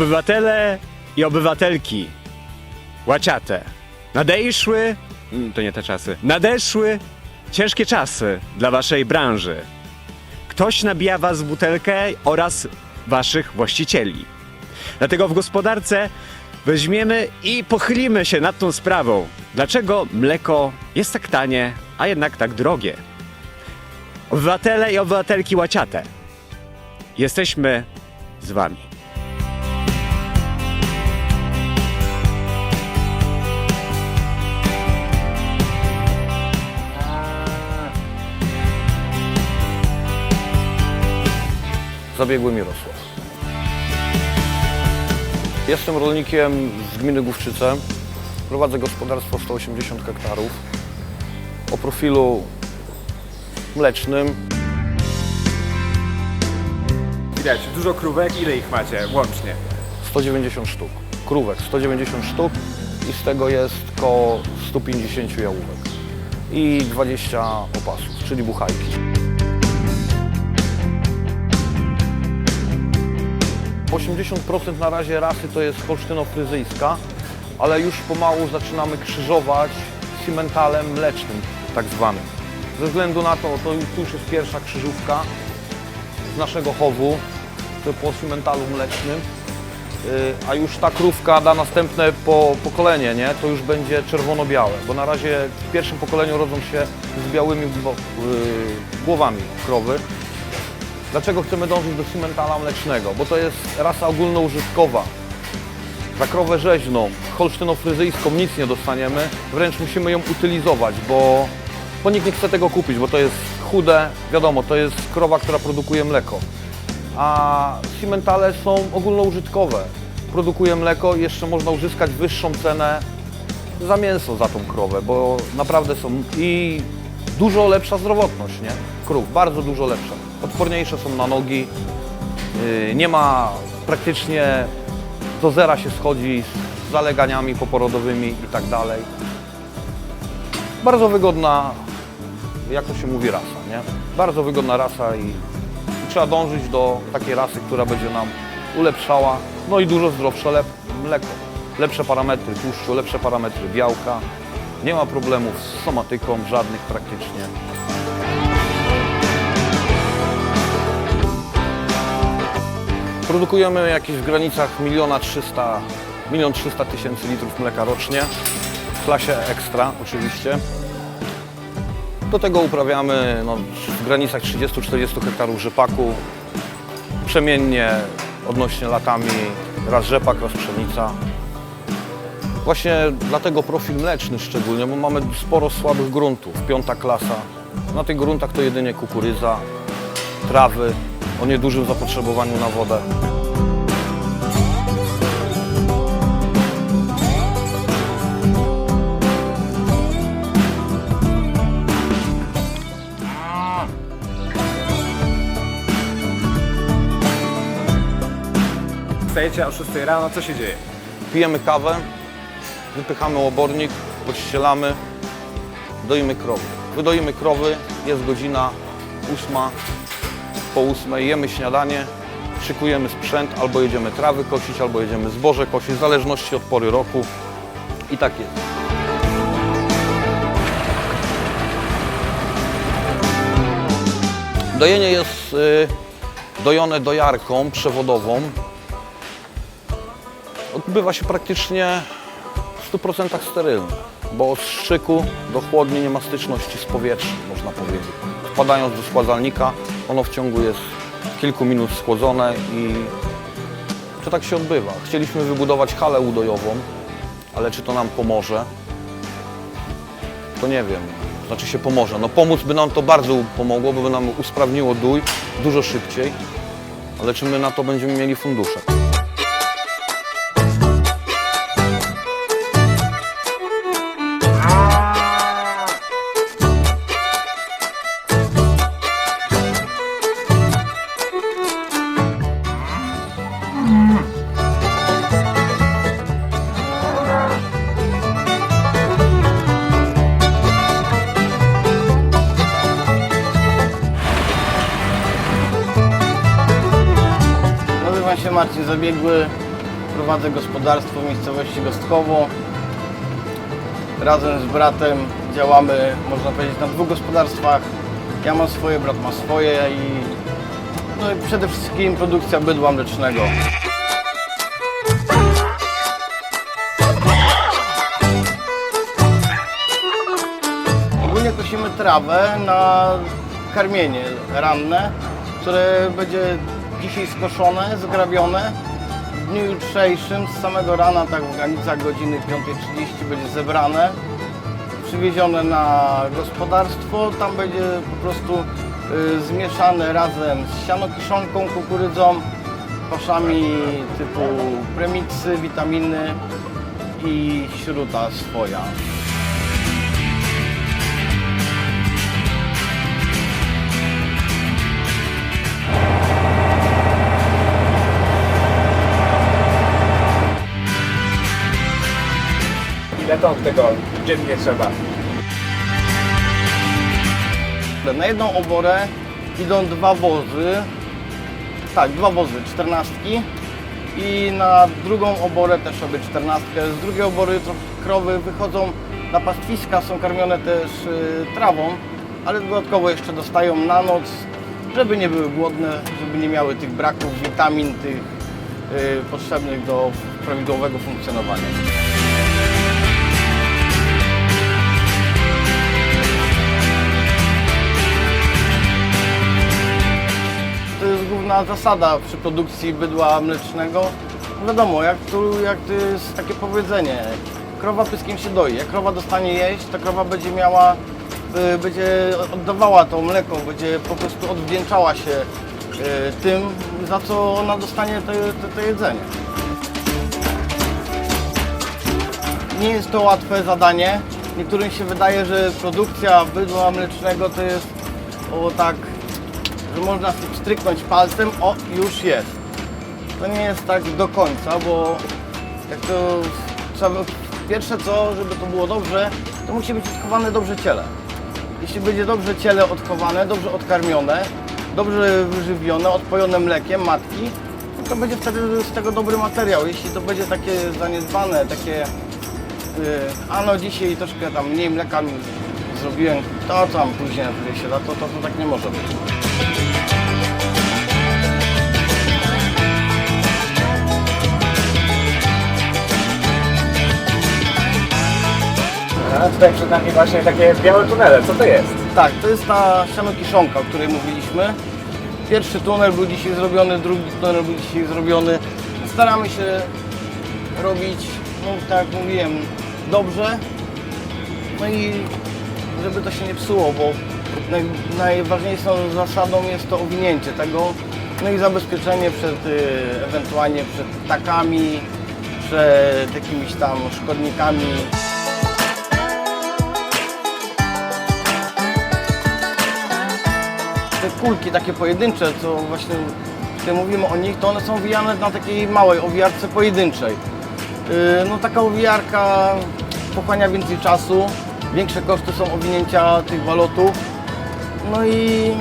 Obywatele i obywatelki, łaciate, nadejszły, mm, to nie te czasy, nadeszły ciężkie czasy dla waszej branży. Ktoś nabija was w butelkę oraz waszych właścicieli. Dlatego w gospodarce weźmiemy i pochylimy się nad tą sprawą. Dlaczego mleko jest tak tanie, a jednak tak drogie? Obywatele i obywatelki łaciate. Jesteśmy z wami. Zabiegły Mirosław. Jestem rolnikiem z gminy Główczyce. Prowadzę gospodarstwo 180 hektarów o profilu mlecznym. Widać, dużo krówek, ile ich macie łącznie? 190 sztuk. Krówek 190 sztuk i z tego jest koło 150 jałówek i 20 opasów, czyli buchajki. Osiemdziesiąt procent na razie rasy to jest holsztyno-fryzyjska, ale już pomału zaczynamy krzyżować cimentalem mlecznym, tak zwanym. Ze względu na to, to już- jest pierwsza krzyżówka z naszego chowu, po cimentalu mlecznym. Y, a już ta krówka da następne po, pokolenie, nie? to już będzie czerwono-białe, bo na razie w pierwszym pokoleniu rodzą się z białymi y, głowami krowy. Dlaczego chcemy dążyć do cimentala mlecznego? Bo to jest rasa ogólnoużytkowa. Za krowę rzeźną, holsztyno-fryzyjską nic nie dostaniemy, wręcz musimy ją utylizować, bo, bo nikt nie chce tego kupić, bo to jest chude, wiadomo, to jest krowa, która produkuje mleko a cimentale są ogólnoużytkowe. Produkuje mleko i jeszcze można uzyskać wyższą cenę za mięso za tą krowę, bo naprawdę są i dużo lepsza zdrowotność, nie? Krów, bardzo dużo lepsza. Odporniejsze są na nogi, yy, nie ma praktycznie do zera się schodzi z zaleganiami poporodowymi i tak dalej. Bardzo wygodna, jak to się mówi, rasa, nie? Bardzo wygodna rasa i trzeba dążyć do takiej rasy, która będzie nam ulepszała, no i dużo zdrowsze lep, mleko. Lepsze parametry tłuszczu, lepsze parametry białka. Nie ma problemów z somatyką, żadnych praktycznie. Produkujemy jakieś w granicach 1 300 milion 300 tysięcy litrów mleka rocznie, w klasie ekstra oczywiście. Do tego uprawiamy no, w granicach 30-40 hektarów rzepaku. Przemiennie odnośnie latami raz rzepak, raz pszenica. Właśnie dlatego profil mleczny szczególnie, bo mamy sporo słabych gruntów, piąta klasa. Na tych gruntach to jedynie kukurydza, trawy o niedużym zapotrzebowaniu na wodę. Wstajecie o 6 rano, co się dzieje? Pijemy kawę, wypychamy obornik, podścielamy, doimy krowy. Wydoimy krowy, jest godzina ósma, po ósmej jemy śniadanie, szykujemy sprzęt, albo jedziemy trawy kosić, albo jedziemy zboże kosić, w zależności od pory roku. I tak jest. Dojenie jest y, dojone dojarką przewodową, odbywa się praktycznie w 100% sterylnie, bo od szczyku do chłodni nie ma styczności z powietrzem, można powiedzieć. Wpadając do schładzalnika, ono w ciągu jest kilku minut schłodzone i to tak się odbywa. Chcieliśmy wybudować halę udojową, ale czy to nam pomoże? To nie wiem. Znaczy się pomoże. No pomóc by nam to bardzo pomogło, by nam usprawniło dój dużo szybciej, ale czy my na to będziemy mieli fundusze? Zabiegły, Prowadzę gospodarstwo w miejscowości Gostkowo. Razem z bratem działamy, można powiedzieć, na dwóch gospodarstwach. Ja mam swoje, brat ma swoje i, no i przede wszystkim produkcja bydła mlecznego. Ogólnie kosimy trawę na karmienie ranne, które będzie dzisiaj skoszone, zgrabione. W dniu jutrzejszym z samego rana, tak w granicach godziny 5.30 będzie zebrane, przywiezione na gospodarstwo. Tam będzie po prostu y, zmieszane razem z sianokiszonką, kukurydzą, paszami typu premiksy, witaminy i śruta swoja. Ile tego dziennie trzeba? Na jedną oborę idą dwa wozy, tak, dwa wozy, czternastki i na drugą oborę też robię czternastkę. Z drugiej obory krowy wychodzą na pastwiska, są karmione też y, trawą, ale dodatkowo jeszcze dostają na noc, żeby nie były głodne, żeby nie miały tych braków witamin, tych y, potrzebnych do prawidłowego funkcjonowania. Główna zasada przy produkcji bydła mlecznego. Wiadomo, jak, tu, jak to jest takie powiedzenie, krowa pyskiem się doi. Jak krowa dostanie jeść, to krowa będzie miała, y, będzie oddawała to mleko, będzie po prostu odwdzięczała się y, tym, za co ona dostanie to, to, to jedzenie. Nie jest to łatwe zadanie. Niektórym się wydaje, że produkcja bydła mlecznego to jest o tak że można stryknąć palcem, o już jest. To nie jest tak do końca, bo jak to trzeba, pierwsze co, żeby to było dobrze, to musi być odchowane dobrze ciele. Jeśli będzie dobrze ciele odchowane, dobrze odkarmione, dobrze wyżywione, odpojone mlekiem matki, no to będzie wtedy z tego dobry materiał. Jeśli to będzie takie zaniedbane, takie yy, a no dzisiaj troszkę tam mniej mleka zrobiłem, to tam później na się da, to, to, to tak nie może być. Tutaj przed nami właśnie takie białe tunele. Co to jest? Tak, to jest ta sianokiszonka, o której mówiliśmy. Pierwszy tunel był dzisiaj zrobiony, drugi tunel był dzisiaj zrobiony. Staramy się robić, no tak jak mówiłem, dobrze. No i żeby to się nie psuło, bo naj, najważniejszą zasadą jest to owinięcie tego. No i zabezpieczenie przed y, ewentualnie przed ptakami, przed jakimiś tam szkodnikami. Te kulki takie pojedyncze, co właśnie tutaj mówimy o nich, to one są wijane na takiej małej owijarce pojedynczej. Yy, No taka owijarka pochłania więcej czasu, większe koszty są owinięcia tych walotów. No i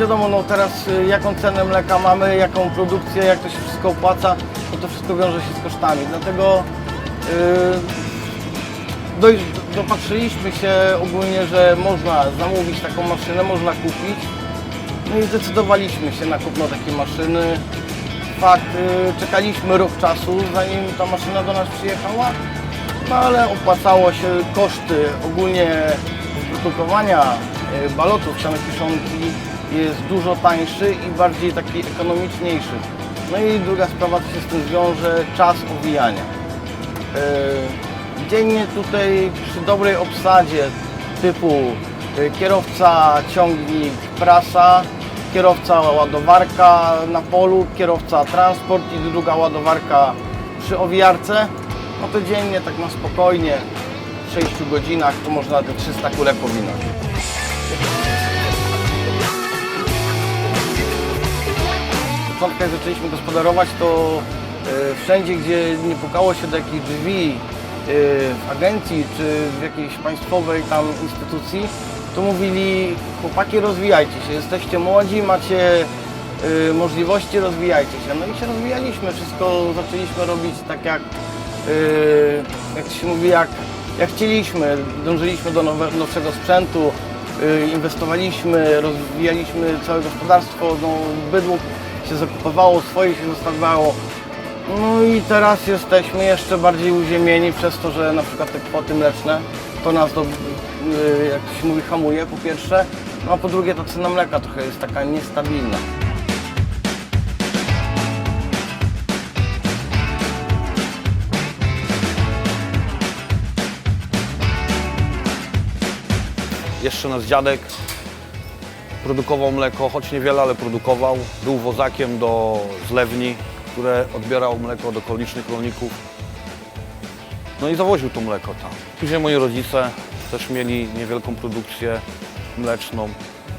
wiadomo, no teraz y, jaką cenę mleka mamy, jaką produkcję, jak to się wszystko opłaca, no to wszystko wiąże się z kosztami. Dlatego yy, dopatrzyliśmy się ogólnie, że można zamówić taką maszynę, można kupić. No i zdecydowaliśmy się na kupno takiej maszyny. Fakt, y, czekaliśmy rok czasu, zanim ta maszyna do nas przyjechała, no ale opłacało się koszty ogólnie produkowania y, balotów sianokiszonki jest dużo tańszy i bardziej taki ekonomiczniejszy. No i druga sprawa, co się z tym wiąże, czas owijania. Y, Dziennie tutaj przy dobrej obsadzie typu kierowca, ciągnik, prasa, kierowca ładowarka na polu, kierowca transport i druga ładowarka przy owijarce, no to dziennie tak na spokojnie w 6 godzinach to można te 300 kulek powinąć. Początku jak zaczęliśmy gospodarować, to e, wszędzie, gdzie nie pukało się do jakichś drzwi e, w agencji czy w jakiejś państwowej tam instytucji, to mówili chłopaki rozwijajcie się, jesteście młodzi, macie y, możliwości, rozwijajcie się. No i się rozwijaliśmy, wszystko zaczęliśmy robić tak jak, y, jak się mówi, jak, jak chcieliśmy. Dążyliśmy do nowe, nowszego sprzętu, y, inwestowaliśmy, rozwijaliśmy całe gospodarstwo, no, bydło się zakupowało, swoje się zostawiało. No i teraz jesteśmy jeszcze bardziej uziemieni przez to, że na przykład te kwoty mleczne to nas, do, jak to się mówi, hamuje po pierwsze, no a po drugie ta cena mleka trochę jest taka niestabilna. Jeszcze nasz dziadek produkował mleko, choć niewiele, ale produkował. Był wozakiem do zlewni, które odbierał mleko od okolicznych rolników. No i zawoził to mleko tam. Później moi rodzice też mieli niewielką produkcję mleczną.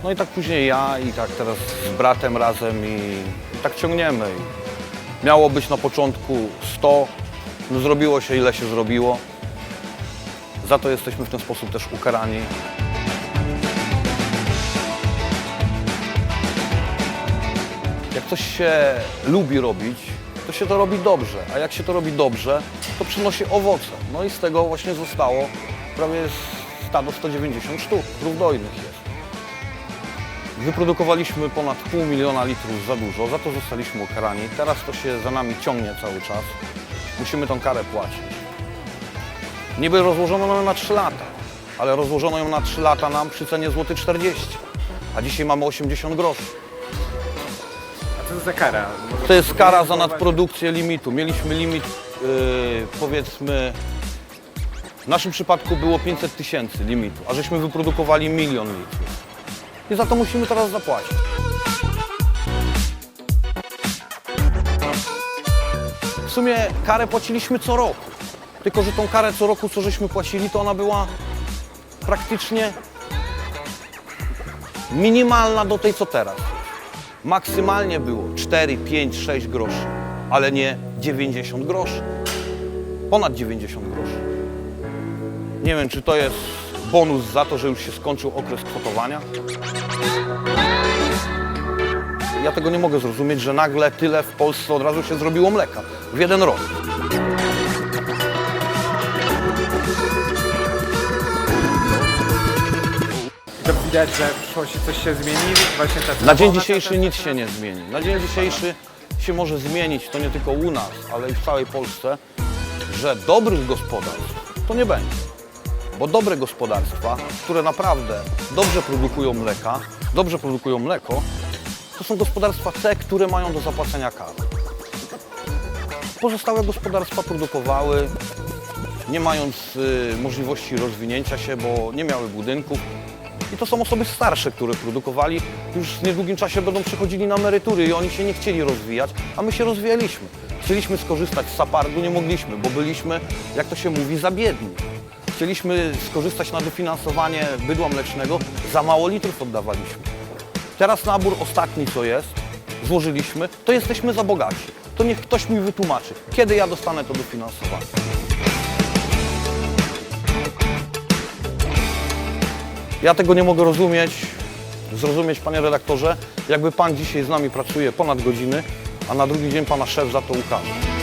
No i tak później ja i tak teraz z bratem razem i, tak ciągniemy. I miało być na początku 100, no zrobiło się ile się zrobiło. Za to jesteśmy w ten sposób też ukarani. Jak coś się lubi robić, to się to robi dobrze, a jak się to robi dobrze, to przynosi owoce. No i z tego właśnie zostało prawie stado 190 sztuk, krów dojnych jest. Wyprodukowaliśmy ponad pół miliona litrów za dużo, za to zostaliśmy ukarani. Teraz to się za nami ciągnie cały czas. Musimy tą karę płacić. Niby rozłożono ją na 3 lata, ale rozłożono ją na 3 lata nam przy cenie złoty 40, a dzisiaj mamy 80 groszy. A co to za kara? To jest kara za nadprodukcję limitu. Mieliśmy limit, yy, powiedzmy, w naszym przypadku było 500 tysięcy limitu, a żeśmy wyprodukowali milion litrów. I za to musimy teraz zapłacić. W sumie karę płaciliśmy co roku. Tylko, że tą karę co roku, co żeśmy płacili, to ona była praktycznie minimalna do tej, co teraz. Maksymalnie było 4, 5, 6 groszy, ale nie 90 groszy. Ponad 90 groszy. Nie wiem, czy to jest bonus za to, że już się skończył okres kwotowania. Ja tego nie mogę zrozumieć, że nagle tyle w Polsce od razu się zrobiło mleka w jeden rok. To widać, że w przyszłości coś się zmieni? Właśnie ta Na dzień dzisiejszy nic się nie zmieni. Na dzień dzisiejszy się może zmienić, to nie tylko u nas, ale i w całej Polsce, że dobrych gospodarstw to nie będzie. Bo dobre gospodarstwa, które naprawdę dobrze produkują mleka, dobrze produkują mleko, to są gospodarstwa te, które mają do zapłacenia karę. Pozostałe gospodarstwa produkowały, nie mając y, możliwości rozwinięcia się, bo nie miały budynków. I to są osoby starsze, które produkowali, już w niedługim czasie będą przechodzili na emerytury i oni się nie chcieli rozwijać, a my się rozwijaliśmy. Chcieliśmy skorzystać z SAPARD-u, nie mogliśmy, bo byliśmy, jak to się mówi, za biedni. Chcieliśmy skorzystać na dofinansowanie bydła mlecznego, za mało litrów oddawaliśmy. Teraz nabór ostatni, co jest, złożyliśmy, to jesteśmy za bogaci. To niech ktoś mi wytłumaczy, kiedy ja dostanę to dofinansowanie. Ja tego nie mogę rozumieć, zrozumieć, panie redaktorze, jakby pan dzisiaj z nami pracuje ponad godziny, a na drugi dzień pana szef za to ukaże.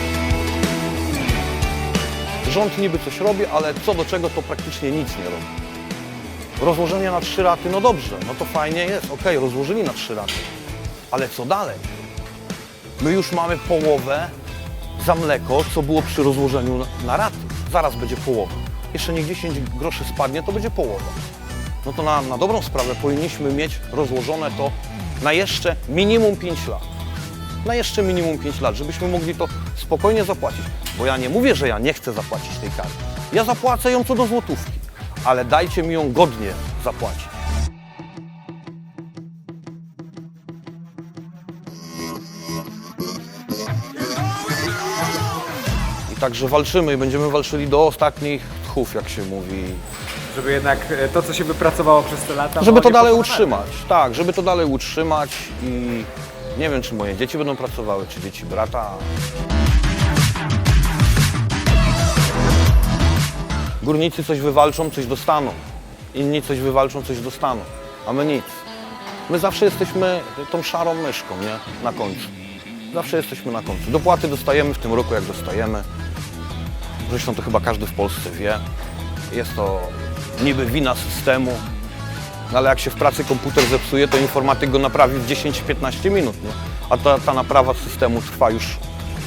Rząd niby coś robi, ale co do czego to praktycznie nic nie robi. Rozłożenie na trzy raty, no dobrze, no to fajnie jest, okej, rozłożyli na trzy raty, ale co dalej? My już mamy połowę za mleko, co było przy rozłożeniu na raty. Zaraz będzie połowa. Jeszcze niech 10 groszy spadnie, to będzie połowa. No to na, na dobrą sprawę powinniśmy mieć rozłożone to na jeszcze minimum 5 lat. Na jeszcze minimum 5 lat, żebyśmy mogli to spokojnie zapłacić. Bo ja nie mówię, że ja nie chcę zapłacić tej kary. Ja zapłacę ją co do złotówki, ale dajcie mi ją godnie zapłacić. I także walczymy i będziemy walczyli do ostatnich tchów, jak się mówi. Żeby jednak e, to, co się wypracowało przez te lata... Żeby to dalej utrzymać. Tak, żeby to dalej utrzymać i nie wiem, czy moje dzieci będą pracowały, czy dzieci brata. Górnicy coś wywalczą, coś dostaną. Inni coś wywalczą, coś dostaną. A my nic. My zawsze jesteśmy tą szarą myszką, nie? Na końcu. Zawsze jesteśmy na końcu. Dopłaty dostajemy w tym roku, jak dostajemy. Zresztą to chyba każdy w Polsce wie. Jest to niby wina systemu, no ale jak się w pracy komputer zepsuje, to informatyk go naprawi w 10-15 minut. Nie? A ta, ta naprawa systemu trwa już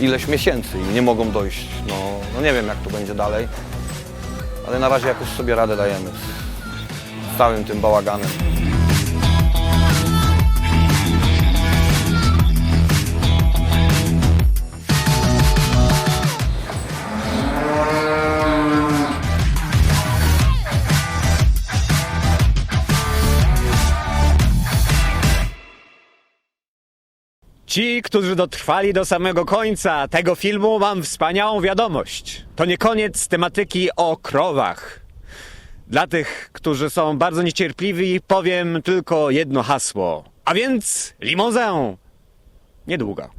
ileś miesięcy i nie mogą dojść. No, no nie wiem, jak to będzie dalej, ale na razie jakoś sobie radę dajemy z całym tym bałaganem. Ci, którzy dotrwali do samego końca tego filmu, mam wspaniałą wiadomość. To nie koniec tematyki o krowach. Dla tych, którzy są bardzo niecierpliwi, powiem tylko jedno hasło. A więc limozę! Niedługo.